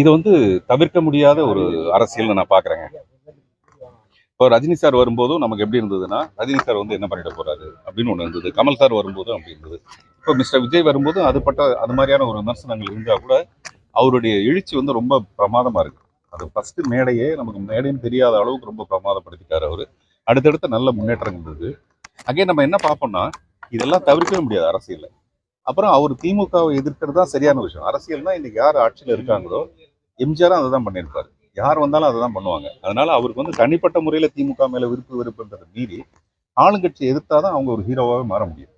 இது வந்து தவிர்க்க முடியாத ஒரு அரசியல்னு நான் பாக்குறேங்க. இப்போ ரஜினி சார் வரும்போதும் நமக்கு எப்படி இருந்ததுன்னா ரஜினி சார் வந்து என்ன பண்ணிட போறாரு அப்படின்னு ஒன்று இருந்தது. கமல் சார் வரும்போதும் அப்படி இருந்தது. இப்போ மிஸ்டர் விஜய் வரும்போதும் அது அது மாதிரியான ஒரு விமர்சனங்கள் இருந்தால் கூட அவருடைய எழுச்சி வந்து ரொம்ப பிரமாதமா இருக்கு. அது ஃபர்ஸ்ட் மேடையே நமக்கு மேடைன்னு தெரியாத அளவுக்கு ரொம்ப பிரமாதப்படுத்திட்டார் அவர். அடுத்தடுத்த நல்ல முன்னேற்றம் இருந்தது. அங்கே நம்ம என்ன பார்ப்போம்னா இதெல்லாம் தவிர்க்கவே முடியாது அரசியல்ல. அப்புறம் அவர் திமுகவை எதிர்க்கிறது தான் சரியான விஷயம். அரசியல்னா இன்னைக்கு யார் ஆட்சியில் இருக்காங்களோ எம்ஜிஆரும் அதை தான் பண்ணியிருப்பாரு. யார் வந்தாலும் அதை தான் பண்ணுவாங்க. அதனால அவருக்கு வந்து தனிப்பட்ட முறையில் திமுக மேல விருப்பு வெறுப்புன்றதை மீறி ஆளுங்கட்சியை எதிர்த்தாதான் அவங்க ஒரு ஹீரோவாகவே மாற முடியும்.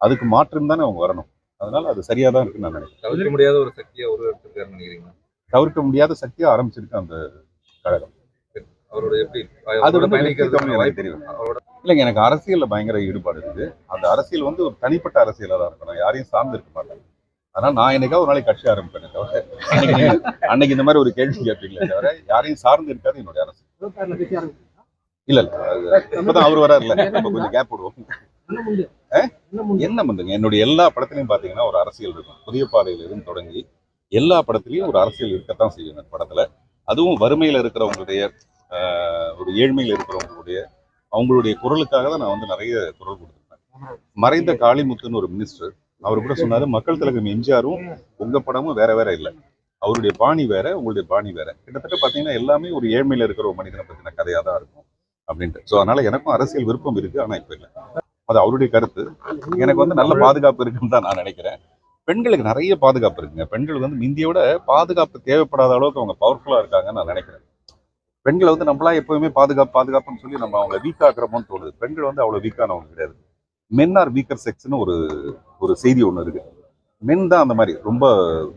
அதுக்கு மாற்றம் தானே அவங்க வரணும். அதனால அது சரியா தான் இருக்குன்னு நான் நினைக்கிறேன். தவிர்க்க முடியாத ஒரு சக்தியை உருவெடுத்திருக்காருன்னு நினைக்கிறீங்க? தவிர்க்க முடியாத சக்தியா ஆரம்பிச்சிருக்கு அந்த கழகம். அவரோட எப்படி? அது அவரோட வந்து பயணிக்கிறது தெரியும். அவரோட இல்லைங்க எனக்கு அரசியலில் பயங்கர ஈடுபாடு இருக்குது. அந்த அரசியல் வந்து ஒரு தனிப்பட்ட அரசியலா தான் இருக்கணும். யாரையும் சார்ந்து இருக்க மாட்டேன். ஆனால் நான் என்னைக்காவது ஒரு நாளைக்கு கட்சி ஆரம்பிப்பேன் தவிர அன்னைக்கு அன்னைக்கு இந்த மாதிரி ஒரு கேள்வி கேட்பீங்களே தவிர யாரையும் சார்ந்து இருக்காது என்னுடைய அரசியல். இல்ல இல்ல அது இப்பதான் அவர் வராருல்ல. நம்ம கொஞ்சம் கேப் விடுவோம். என்ன பண்ணுங்க என்னுடைய எல்லா படத்துலயும் பாத்தீங்கன்னா ஒரு அரசியல் இருக்கும். புதிய பாதையில இருந்து தொடங்கி எல்லா படத்துலயும் ஒரு அரசியல் இருக்கத்தான் செய்யும் படத்துல. அதுவும் வறுமையில இருக்கிறவங்களுடைய ஒரு ஏழ்மையில இருக்கிறவங்களுடைய அவங்களுடைய குரலுக்காக தான் நான் வந்து நிறைய குரல் கொடுத்துருப்பேன். மறைந்த காளிமுத்துன்னு ஒரு மினிஸ்டர் அவர் கூட சொன்னாரு மக்கள் திலகம் எம்ஜிஆரும் உங்க படமும் வேற வேற இல்லை. அவருடைய பாணி வேற உங்களுடைய பாணி வேற. கிட்டத்தட்ட பாத்தீங்கன்னா எல்லாமே ஒரு ஏழ்மையில இருக்கிற ஒரு மனிதனை பத்தின கதையா தான் இருக்கும் அப்படின்ட்டு. ஸோ அதனால எனக்கும் அரசியல் விருப்பம் இருக்கு ஆனா இப்ப இல்லை. அது அவருடைய கருத்து. எனக்கு வந்து நல்ல பாதுகாப்பு இருக்குன்னு தான் நான் நினைக்கிறேன். பெண்களுக்கு நிறைய பாதுகாப்பு இருக்குங்க. பெண்கள் வந்து முந்திய விட பாதுகாப்பு தேவைப்படாத அளவுக்கு அவங்க பவர்ஃபுல்லா இருக்காங்கன்னு நான் நினைக்கிறேன். பெண்களை வந்து நம்மளா எப்பவுமே பாதுகாப்பு பாதுகாப்புன்னு சொல்லி நம்ம அவங்க வீக் ஆக்குறோமோன்னு தோணுது. பெண்கள் வந்து அவ்வளோ வீக்கானவங்க கிடையாது. மென் ஆர் வீக்கர் செக்ஸ்னு ஒரு ஒரு செய்தி ஒன்று இருக்கு. மென் தான் அந்த மாதிரி ரொம்ப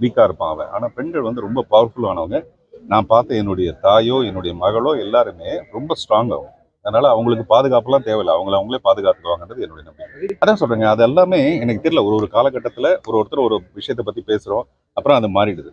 வீக்காக இருப்பான் அவன். ஆனால் பெண்கள் வந்து ரொம்ப பவர்ஃபுல்லானவங்க நான் பார்த்த என்னுடைய தாயோ என்னுடைய மகளோ எல்லாருமே ரொம்ப ஸ்ட்ராங் ஆகும் அதனால அவங்களுக்கு பாதுகாப்புலாம் தேவையில்லை. அவங்கள அவங்களே பாதுகாத்துக்குவாங்கன்றது என்னுடைய நம்பிக்கை. அதான் சொல்றேங்க. அது எல்லாமே எனக்கு தெரியல. ஒரு ஒரு காலகட்டத்தில் ஒரு ஒருத்தர் ஒரு விஷயத்தை பற்றி பேசுகிறோம் அப்புறம் அது மாறிடுது.